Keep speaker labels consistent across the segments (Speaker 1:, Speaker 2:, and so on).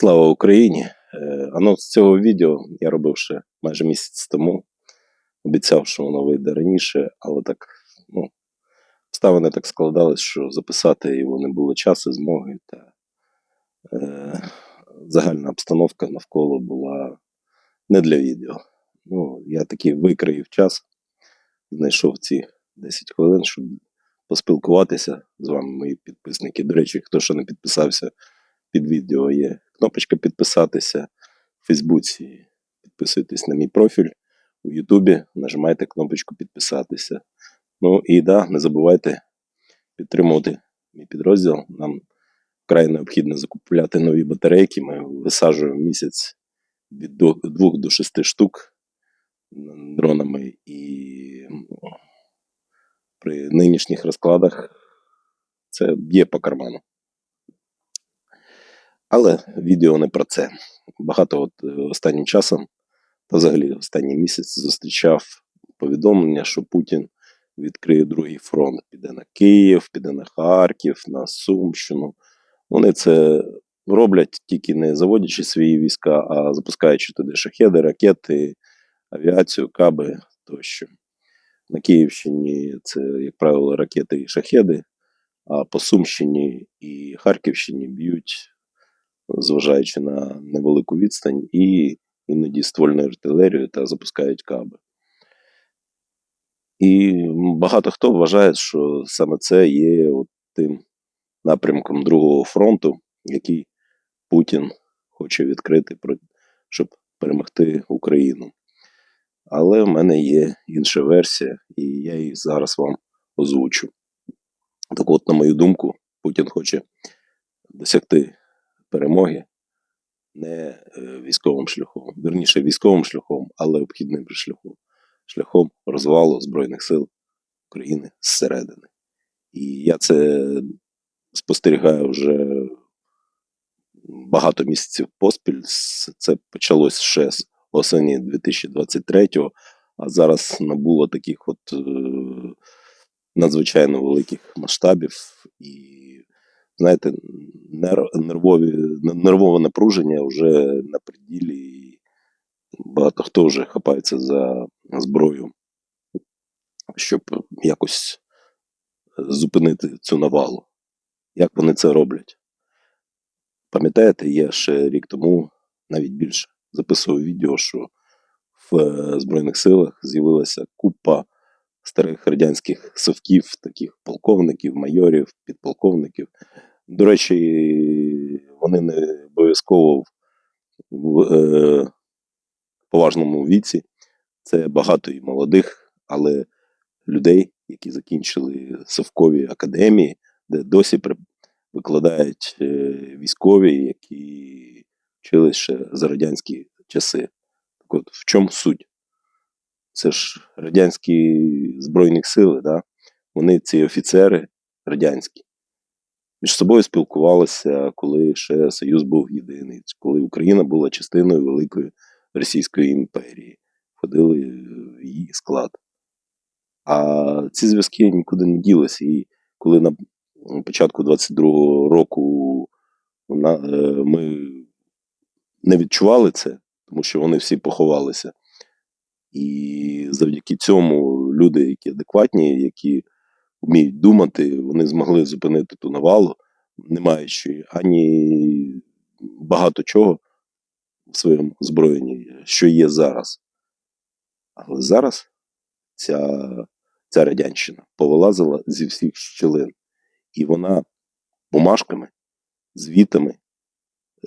Speaker 1: Слава Україні! Е, Анонс цього відео я робив ще майже місяць тому. Обіцяв, що воно вийде раніше, але так, ну, обставини так складались, що записати його не було часу, змоги, та е, загальна обстановка навколо була не для відео. Ну, я таки викраїв час, знайшов ці 10 хвилин, щоб поспілкуватися з вами, мої підписники. До речі, хто ще не підписався, під відео є кнопочка підписатися в Фейсбуці. Підписуйтесь на мій профіль у Ютубі, нажимайте кнопочку підписатися. Ну і да, не забувайте підтримувати мій підрозділ. Нам вкрай необхідно закупляти нові батарейки. Ми висаджуємо місяць від 2 до 6 штук дронами і при нинішніх розкладах це б'є по карману. Але відео не про це. Багато от е, останнім часом, та взагалі останній місяць, зустрічав повідомлення, що Путін відкриє другий фронт. Піде на Київ, піде на Харків, на Сумщину. Вони це роблять тільки не заводячи свої війська, а запускаючи туди шахеди, ракети, авіацію, каби тощо. На Київщині це, як правило, ракети і шахеди, а по Сумщині і Харківщині б'ють зважаючи на невелику відстань, і іноді ствольну артилерію та запускають каби. І багато хто вважає, що саме це є от тим напрямком Другого фронту, який Путін хоче відкрити, щоб перемогти Україну. Але в мене є інша версія, і я її зараз вам озвучу. Так от, на мою думку, Путін хоче досягти перемоги не е, військовим шляхом, верніше військовим шляхом, але обхідним шляхом, шляхом розвалу Збройних сил України зсередини. І я це спостерігаю вже багато місяців поспіль. Це почалось ще з осені 2023-го, а зараз набуло таких от е, надзвичайно великих масштабів і знаєте, нервові, нервове напруження вже на приділі, і багато хто вже хапається за зброю, щоб якось зупинити цю навалу. Як вони це роблять? Пам'ятаєте, я ще рік тому, навіть більше, записував відео, що в е, Збройних силах з'явилася купа старих радянських совків, таких полковників, майорів, підполковників, до речі, вони не обов'язково в е, поважному віці. Це багато і молодих, але людей, які закінчили совкові академії, де досі викладають е, військові, які вчились ще за радянські часи. Так от в чому суть? Це ж радянські Збройні сили, да? вони ці офіцери радянські між собою спілкувалися, коли ще Союз був єдиний, коли Україна була частиною Великої Російської імперії, входили в її склад. А ці зв'язки нікуди не ділися. І коли на початку 22-го року е, ми не відчували це, тому що вони всі поховалися. І завдяки цьому люди, які адекватні, які вміють думати, вони змогли зупинити ту навалу, не маючи ані багато чого в своєму зброєнні, що є зараз. Але зараз ця ця радянщина повилазила зі всіх щілин. І вона бумажками, звітами,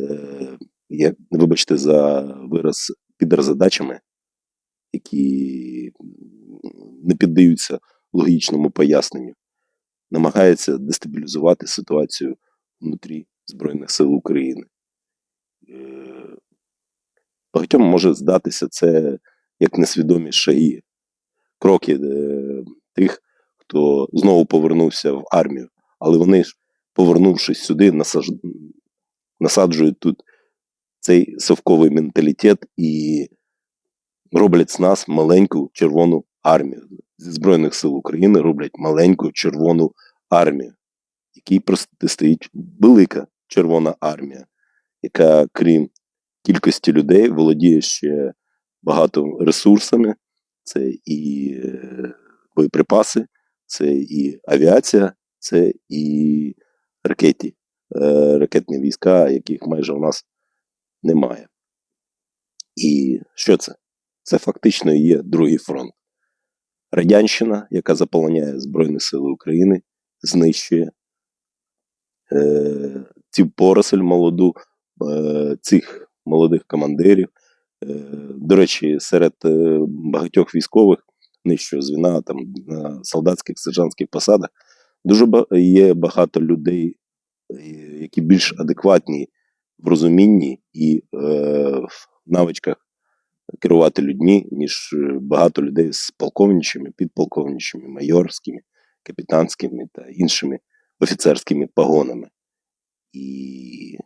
Speaker 1: е, як, вибачте, за вираз підрозадачами, які не піддаються логічному поясненню, намагається дестабілізувати ситуацію внутрі Збройних сил України. Е, багатьом може здатися це як несвідомі шаги, кроки е, тих, хто знову повернувся в армію, але вони ж, повернувшись сюди, насаджують тут цей совковий менталітет і роблять з нас маленьку червону армію зі Збройних сил України роблять маленьку червону армію, якій стоїть велика Червона армія, яка, крім кількості людей, володіє ще багато ресурсами. Це і е, боєприпаси, це і авіація, це і ракеті, е, ракетні війська, яких майже у нас немає. І що це? Це фактично і є другий фронт. Радянщина, яка заполоняє Збройні Сили України, знищує е, цю поросль молоду, е, цих молодих командирів. Е, до речі, серед е, багатьох військових нижчого звіна, там на солдатських сержантських посадах, дуже є багато людей, е, які більш адекватні в розумінні і е, в навичках керувати людьми, ніж е, багато людей з полковничими, підполковничими, майорськими, капітанськими та іншими офіцерськими погонами. І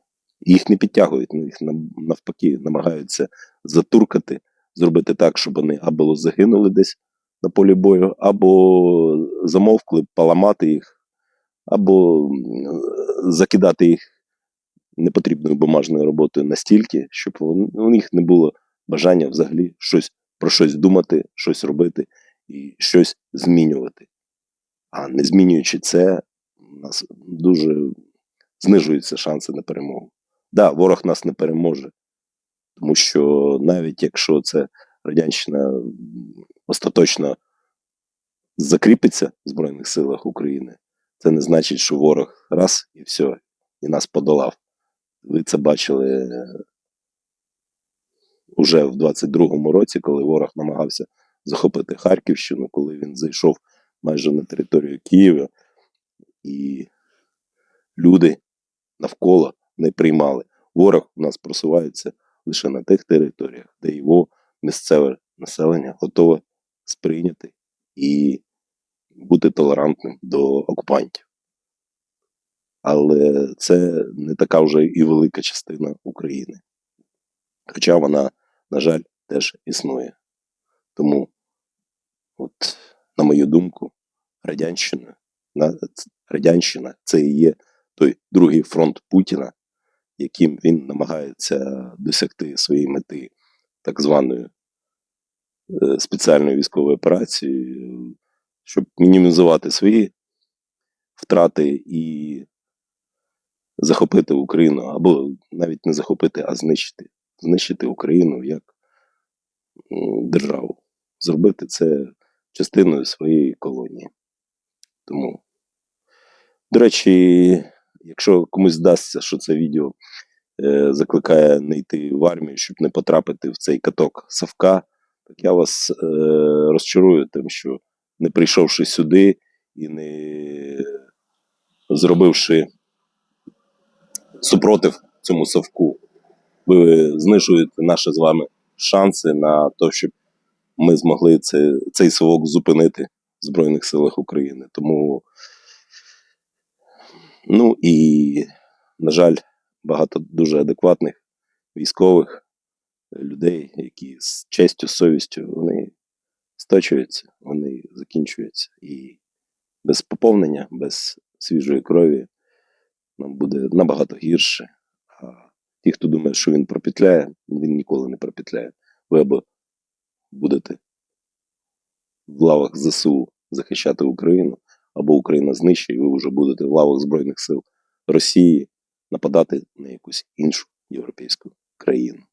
Speaker 1: їх не підтягують, ну, їх навпаки намагаються затуркати, зробити так, щоб вони або загинули десь на полі бою, або замовкли, поламати їх, або закидати їх непотрібною бумажною роботою настільки, щоб у них не було бажання взагалі щось про щось думати, щось робити і щось змінювати. А не змінюючи це, у нас дуже знижуються шанси на перемогу. Да, ворог нас не переможе, тому що навіть якщо це радянщина остаточно закріпиться в Збройних силах України, це не значить, що ворог раз і все, і нас подолав. Ви це бачили уже в 22-му році, коли ворог намагався захопити Харківщину, коли він зайшов майже на територію Києва, і люди навколо не приймали. Ворог у нас просувається лише на тих територіях, де його місцеве населення готове сприйняти і бути толерантним до окупантів. Але це не така вже і велика частина України. Хоча вона, на жаль, теж існує. Тому, от, на мою думку, Радянщина, Радянщина це і є той другий фронт Путіна, яким він намагається досягти своєї мети так званою е, спеціальною військовою операцією, щоб мінімізувати свої втрати і захопити Україну, або навіть не захопити, а знищити. Знищити Україну як державу. Зробити це частиною своєї колонії. Тому, до речі, якщо комусь здасться, що це відео е, закликає не йти в армію, щоб не потрапити в цей каток Савка, так я вас е, розчарую тим, що не прийшовши сюди і не зробивши супротив цьому совку, ви знижуєте наші з вами шанси на те, щоб ми змогли це, цей совок зупинити в Збройних силах України. Тому, ну і, на жаль, багато дуже адекватних військових людей, які з честю, совістю, вони сточуються, вони закінчуються. І без поповнення, без свіжої крові нам буде набагато гірше. Ті, хто думає, що він пропетляє, він ніколи не пропетляє. Ви або будете в лавах ЗСУ захищати Україну, або Україна знищить, і ви вже будете в лавах Збройних сил Росії нападати на якусь іншу європейську країну.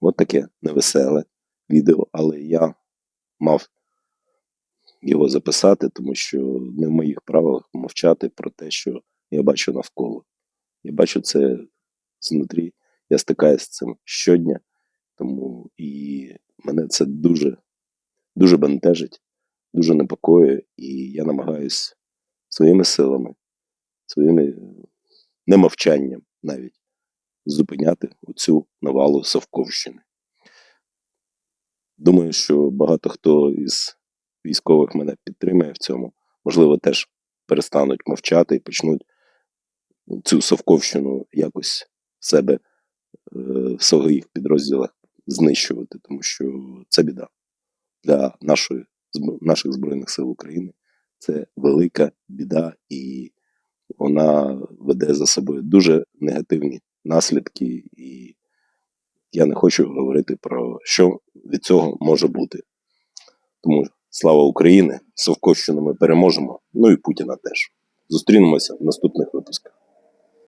Speaker 1: От таке невеселе відео, але я мав його записати, тому що не в моїх правилах мовчати про те, що я бачу навколо. Я бачу це знутрі, я стикаюся з цим щодня, тому і мене це дуже, дуже бентежить, дуже непокоює, і я намагаюсь своїми силами, своїми немовчанням навіть зупиняти оцю навалу Совковщини. Думаю, що багато хто із військових мене підтримує в цьому. Можливо, теж перестануть мовчати і почнуть цю совковщину якось себе е, в своїх підрозділах знищувати, тому що це біда для нашої, наших Збройних сил України. Це велика біда, і вона веде за собою дуже негативні наслідки, і я не хочу говорити про що від цього може бути. Тому слава Україні! Совкощину ми переможемо. Ну і Путіна теж. Зустрінемося в наступних випусках.